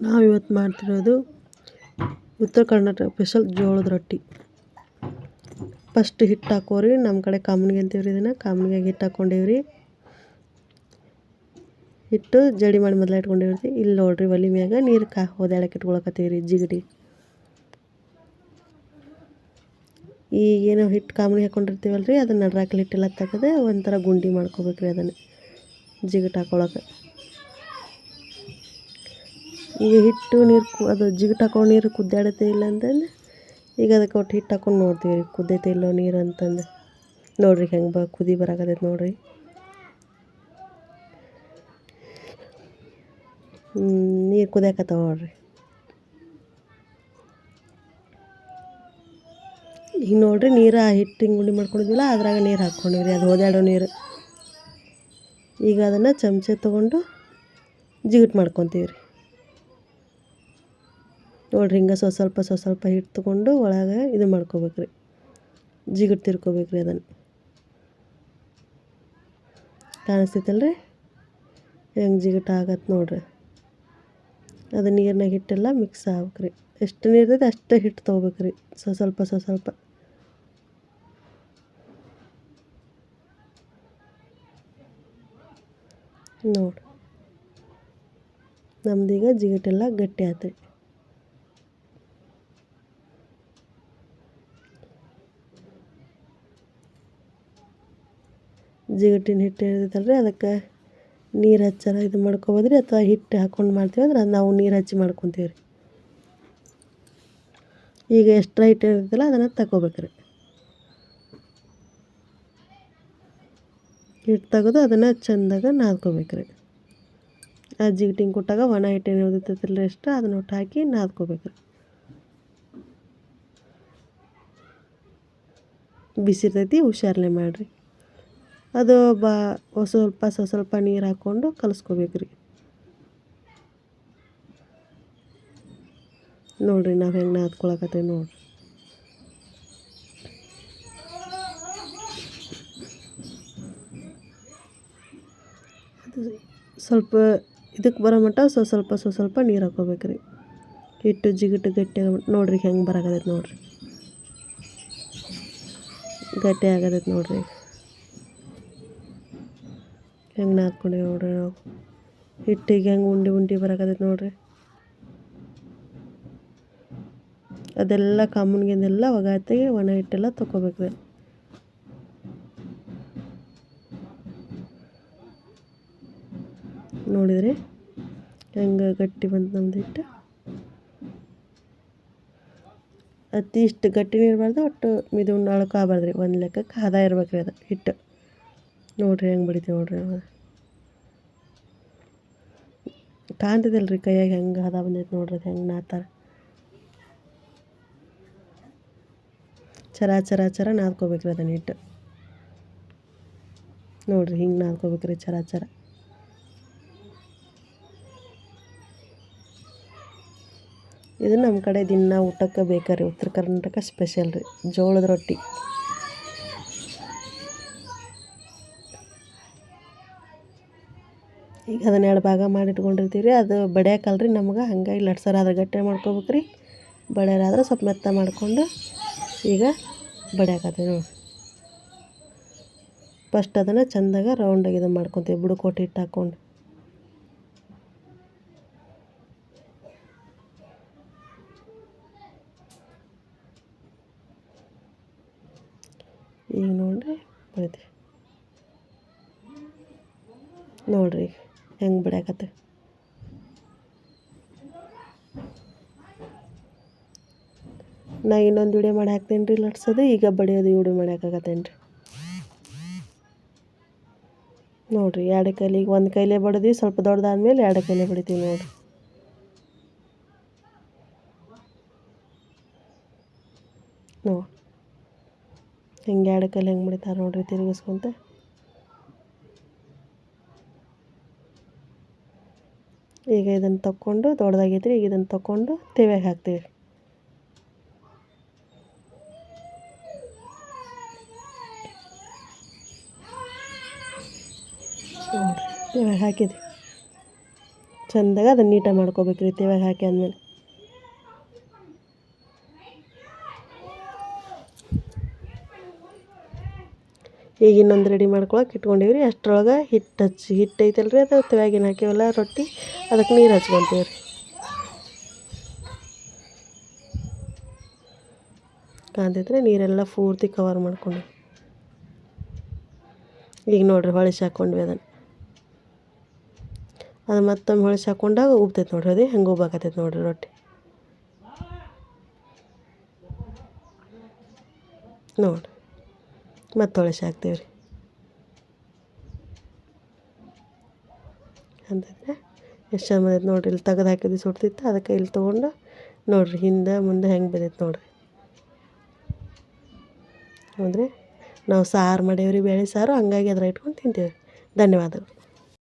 ನಾವು ಇವತ್ತು ಮಾಡ್ತಿರೋದು ಉತ್ತರ ಕರ್ನಾಟಕ ಸ್ಪೆಷಲ್ ಜೋಳದ ರೊಟ್ಟಿ. ಫಸ್ಟ್ ಹಿಟ್ಟು ಹಾಕೋರಿ ನಮ್ಮ ಕಡೆ ಕಾಮಣಿಗೆ ಅಂತೀವ್ರಿ ಇದನ್ನು. ಕಾಮಣಿಗೆ ಹಿಟ್ಟು ಹಾಕ್ಕೊಂಡೇವ್ರಿ ಹಿಟ್ಟು ಜಡಿ ಮಾಡಿ ಮೊದಲ ಇಟ್ಕೊಂಡೇವ್ರಿ ಇಲ್ಲಿ ನೋಡ್ರಿ ಒಲಿ ಮ್ಯಾಗ ನೀರು ಕಾ ಹೋದಾಳಕ್ಕೆ ಇಟ್ಕೊಳಕತ್ತೀವಿ ರೀ ಜಿಗಡಿ. ಈಗೇನೋ ಹಿಟ್ಟು ಕಾಮಣಿ ಹಾಕ್ಕೊಂಡಿರ್ತೀವಲ್ಲ ರೀ ಅದನ್ನು ನಡ್ರಾಕಲಿ ಹಿಟ್ಟೆಲ್ಲ ತೆಗೆದು ಒಂಥರ ಗುಂಡಿ ಮಾಡ್ಕೋಬೇಕ್ರಿ ಅದನ್ನು. ಜಿಗಟ್ ಹಾಕೊಳಕ್ಕೆ ಈಗ ಹಿಟ್ಟು ನೀರು ಅದು ಜಿಗಟ್ ಹಾಕೊಂಡು ನೀರು ಕುದ್ದಾಡತ್ತೆ ಇಲ್ಲ ಅಂತಂದು ಈಗ ಅದಕ್ಕೆ ಒಟ್ಟು ಹಿಟ್ಟು ಹಾಕೊಂಡು ನೋಡ್ತೀವಿ ರೀ, ಕುದ್ದೈತೆ ಇಲ್ಲೋ ನೀರು ಅಂತಂದು ನೋಡ್ರಿ ಹೆಂಗೆ ಬ ಕುದಿ ಬರಾಕತ್ತೈತೆ ನೋಡ್ರಿ. ನೀರು ಕುದಿಯಾಕತ್ತಾವ ನೋಡ್ರಿ. ಈಗ ನೋಡ್ರಿ ನೀರು ಹಿಟ್ಟು ಹಿಂಗೆ ಗುಂಡಿ ಮಾಡ್ಕೊಂಡಿದ್ವಲ್ಲ, ಅದ್ರಾಗ ನೀರು ಹಾಕ್ಕೊಂಡಿವ್ರಿ ಅದು ಓದಾಡೋ ನೀರು. ಈಗ ಅದನ್ನು ಚಮಚ ತೊಗೊಂಡು ಜಿಗಟ್ ಮಾಡ್ಕೊತೀವಿ ರೀ. ನೋಡ್ರಿ ಹಿಂಗೆ ಸ್ವಲ್ಪ ಸ್ವಲ್ಪ ಸ್ವ ಸ್ವಲ್ಪ ಹಿಟ್ಟು ತೊಗೊಂಡು ಒಳಗೆ ಇದು ಮಾಡ್ಕೋಬೇಕು ರೀ ಜಿಗಿಟ್ ತಿರ್ಕೋಬೇಕು ರೀ ಅದನ್ನು. ಕಾಣಿಸ್ತೈತಲ್ಲ ರೀ ಹೆಂಗೆ ಜಿಗಟ್ ಆಗತ್ತೆ ನೋಡ್ರಿ. ಅದು ನೀರಿನಾಗ ಹಿಟ್ಟೆಲ್ಲ ಮಿಕ್ಸ್ ಆಗ್ಬೇಕು ರೀ ಎಷ್ಟು ನೀರು ಇರ್ತೈತೆ ಅಷ್ಟೇ ಹಿಟ್ಟು ತೊಗೋಬೇಕು ರೀ ಸ್ವ ಸ್ವಲ್ಪ ಸ್ವ ಸ್ವಲ್ಪ. ನೋಡಿ ನಮ್ದೀಗ ಜಿಗಟೆಲ್ಲ ಗಟ್ಟಿ ಆಯ್ತು ಜಿಗಟಿನ ಹಿಟ್ಟು ಇರ್ತೈತಲ್ರಿ ಅದಕ್ಕೆ ನೀರು ಹಚ್ಚಾರ ಇದು ಮಾಡ್ಕೊಬೋದ್ರಿ, ಅಥವಾ ಹಿಟ್ಟು ಹಾಕ್ಕೊಂಡು ಮಾಡ್ತೀವಿ ಅಂದ್ರೆ ಅದು ನಾವು ನೀರು ಹಚ್ಚಿ ಮಾಡ್ಕೊತೀವಿ ರೀ ಈಗ ಎಕ್ಸ್ಟ್ರಾ ಹಿಟ್ಟು ಇರ್ತೈತಲ್ಲ ಅದನ್ನು ತಗೋಬೇಕು ರೀ ಹಿಟ್ಟು ತೆಗೆದು ಅದನ್ನು ಚೆಂದಾಗ ನಾದ್ಕೋಬೇಕು ರೀ ಆ ಜಿಗಟಿಂಗ್ ಕೊಟ್ಟಾಗ ಒಣ ಹಿಟ್ಟೇನು ರೀ ಎಷ್ಟು ಅದನ್ನ ಒಟ್ಟು ಹಾಕಿ ನಾದ್ಕೋಬೇಕು ರೀ ಬಿಸಿರ್ತೈತಿ, ಹುಷಾರ್ಲೆ ಮಾಡಿರಿ. ಅದು ಬಾ ಸ್ವಲ್ಪ ಸ್ವಲ್ಪ ಸ್ವಲ್ಪ ನೀರು ಹಾಕ್ಕೊಂಡು ಕಲಿಸ್ಕೋಬೇಕು ರೀ ನೋಡಿರಿ ನಾವು ಹೆಂಗೆ ನಾದ್ಕೊಳಕತ್ತೇವೆ ನೋಡಿರಿ. ಅದು ಸ್ವಲ್ಪ ಇದಕ್ಕೆ ಬರೋ ಮಟ್ಟ ಸ್ವ ಸ್ವಲ್ಪ ಸ್ವ ಸ್ವಲ್ಪ ನೀರು ಹಾಕ್ಕೋಬೇಕು ರೀ ಹಿಟ್ಟು ಜಿಗಿಟ್ಟು ಗಟ್ಟಿ ನೋಡಿರಿ ಹೆಂಗೆ ಬರಕತ್ತೈತೆ ನೋಡಿರಿ. ಗಟ್ಟಿ ಆಗದೈತೆ ನೋಡಿರಿ. ಹೆಂಗೆ ನಾದ್ಕೊಂಡೇವೆ ನೋಡ್ರಿ ನಾವು? ಹಿಟ್ಟಿಗೆ ಹೆಂಗೆ ಉಂಡೆ ಉಂಡೆ ಬರಕತ್ತೈತಿ ನೋಡ್ರಿ. ಅದೆಲ್ಲ ಕಾಮನ್ಗಿಂದೆಲ್ಲ ಒಗಾತಿಗೆ ಒಣ ಹಿಟ್ಟೆಲ್ಲ ತೊಗೋಬೇಕು ನೋಡಿದ್ರಿ? ಹೆಂಗೆ ಗಟ್ಟಿ ಬಂತು ನಮ್ದು ಹಿಟ್ಟು. ಅತಿ ಇಷ್ಟು ಗಟ್ಟಿನೂ ಇರಬಾರ್ದು ಒಟ್ಟು ಮಿದು ಅಳಕು ಆಗ್ಬಾರ್ದು ರೀ ಒಂದು ಲೆಕ್ಕಕ್ಕೆ ಹದ ಇರ್ಬೇಕು ರೀ ಅದು ಹಿಟ್ಟು. ನೋಡಿರಿ, ಹೆಂಗೆ ಬಡಿತೀವಿ ನೋಡಿರಿ ಕಾಣ್ತದಲ್ಲ ರೀ ಕೈಯಾಗ ಹೆಂಗೆ ಹದ ಬಂದೈತೆ ನೋಡ್ರಿ, ಅದು ಹೆಂಗೆ ನಾತಾರೆ. ಚರ ಚರ ಚರ ನಾದ್ಕೋಬೇಕ್ರಿ ಅದನ್ನ ಹಿಟ್ಟು. ನೋಡಿರಿ, ಹಿಂಗೆ ನಾದ್ಕೋಬೇಕ್ರಿ ಚರ ಚರ. ಇದು ನಮ್ಮ ಕಡೆ ದಿನ ಊಟಕ್ಕೆ ಬೇಕಾರಿ ಉತ್ತರ ಕರ್ನಾಟಕ ಸ್ಪೆಷಲ್ ರೀ, ಜೋಳದ ರೊಟ್ಟಿ. ಈಗ ಅದನ್ನ ಎರಡು ಭಾಗ ಮಾಡಿ ಇಟ್ಕೊಂಡಿರ್ತೀವಿ ರೀ ಅದು ಬಡಿಯಾಕಲ್ರಿ ನಮ್ಗೆ. ಹಂಗಾಗಿ ಲಟ್ಸರಾದ್ರೆ ಗಟ್ಟಿ ಮಾಡ್ಕೋಬೇಕು ರೀ ಬಡಿಯಾರಾದ್ರೆ ಸ್ವಲ್ಪ ಮೆತ್ತ ಮಾಡಿಕೊಂಡು ಈಗ ಬಡಿಯಾಕತ್ತೀವಿ ನೋಡಿ ಫಸ್ಟ್ ಅದನ್ನು ಚೆಂದಾಗ ರೌಂಡಾಗಿ ಇದು ಮಾಡ್ಕೊತೀವಿ. ಬುಡಕೋಟಿ ಹಿಟ್ಟು ಹಾಕ್ಕೊಂಡು ಈಗ ನೋಡಿರಿ ಬಡಿತೀವಿ ನೋಡಿರಿ ಹೆಂಗೆ ಬಿಡಾಕತ್ತೆ? ನಾ ಇನ್ನೊಂದು ವಿಡಿಯೋ ಮಾಡಿ ಹಾಕ್ತೇನೆ ರೀ ಲಟ್ಸೋದು, ಈಗ ಬಡಿಯೋದು ವಿಡಿಯೋ ಮಾಡಿ ನೋಡಿರಿ, ಎರಡು ಈಗ ಒಂದು ಕೈಲೇ ಬಡಿದ್ವಿ ಸ್ವಲ್ಪ ದೊಡ್ಡದಾದ್ಮೇಲೆ ಎರಡು ಕೈಲೇ ಬಡಿತೀವಿ ನೋಡಿರಿ. ನೋಡಿ, ಹಿಂಗೆ ಎರಡು ಕೈಲಿ ಹೆಂಗೆ ಬಿಡ್ತಾರೆ ನೋಡಿರಿ ತಿರುಗಿಸ್ಕೊಂತ. ಈಗ ಇದನ್ನು ತಕ್ಕೊಂಡು ದೊಡ್ಡದಾಗಿದ್ರೆ ಈಗ ಇದನ್ನು ತಕ್ಕೊಂಡು ತೆವೆಗೆ ಹಾಕ್ತೀವಿ. ನೋಡಿರಿ ತೆವೆಗೆ ಹಾಕಿದ್ವಿ. ಚಂದಾಗ ಅದನ್ನು ನೀಟಾಗಿ ಮಾಡ್ಕೊಬೇಕು ರೀ ತೇವಾಗ ಹಾಕಿ ಆದಮೇಲೆ. ಈಗ ಇನ್ನೊಂದು ರೆಡಿ ಮಾಡ್ಕೊಳಕ್ಕೆ ಇಟ್ಕೊಂಡೀವಿ ರೀ ಅಷ್ಟರೊಳಗೆ ಹಿಟ್ಟು ಹಚ್ಚಿ ಹಿಟ್ಟು ಐತಲ್ಲ ರೀ ಅದು ತೆವಾಗಿನ ಹಾಕಿವಲ್ಲ ರೊಟ್ಟಿ. ಅದಕ್ಕೆ ನೀರು ಹಚ್ಕೊತೀವಿ ರೀ ಕಾಂತೈತ್ರಿ, ನೀರೆಲ್ಲ ಪೂರ್ತಿ ಕವರ್ ಮಾಡ್ಕೊಂಡು. ಈಗ ನೋಡಿರಿ ಹೊಳಿಸಿ ಹಾಕ್ಕೊಂಡ್ವಿ ಅದನ್ನು. ಅದು ಮತ್ತೊಮ್ಮೆ ಹೊಳಿಸಿ ಹಾಕೊಂಡಾಗ ಉಬ್ತೈತೆ ನೋಡ್ರಿ, ಅದೇ ಹೆಂಗೆ ಉಬ್ಬಾಕತ್ತೈತೆ ನೋಡ್ರಿ ರೊಟ್ಟಿ. ನೋಡಿರಿ. ಮತ್ತೆ ತೊಳಸಿ ಹಾಕ್ತೀವಿ ರೀ. ಅಂತಂದರೆ ಎಷ್ಟು ಚಂದ ಬಂದೈತೆ ನೋಡಿರಿ. ಇಲ್ಲಿ ತೆಗೆದು ಹಾಕಿದ್ದು ಸುಡ್ತಿತ್ತು ಅದಕ್ಕೆ ಇಲ್ಲಿ ತೊಗೊಂಡು ನೋಡಿರಿ ಹಿಂದೆ ಮುಂದೆ ಹೆಂಗೆ ಬಂದೈತೆ ನೋಡಿರಿ. ಅಂದರೆ ನಾವು ಸಾರು ಮಾಡೇವ್ರಿ, ಬೇಳೆ ಸಾರು, ಹಂಗಾಗಿ ಅದ್ರ ಇಟ್ಕೊಂಡು ತಿಂತೀವಿ ಧನ್ಯವಾದಗಳು.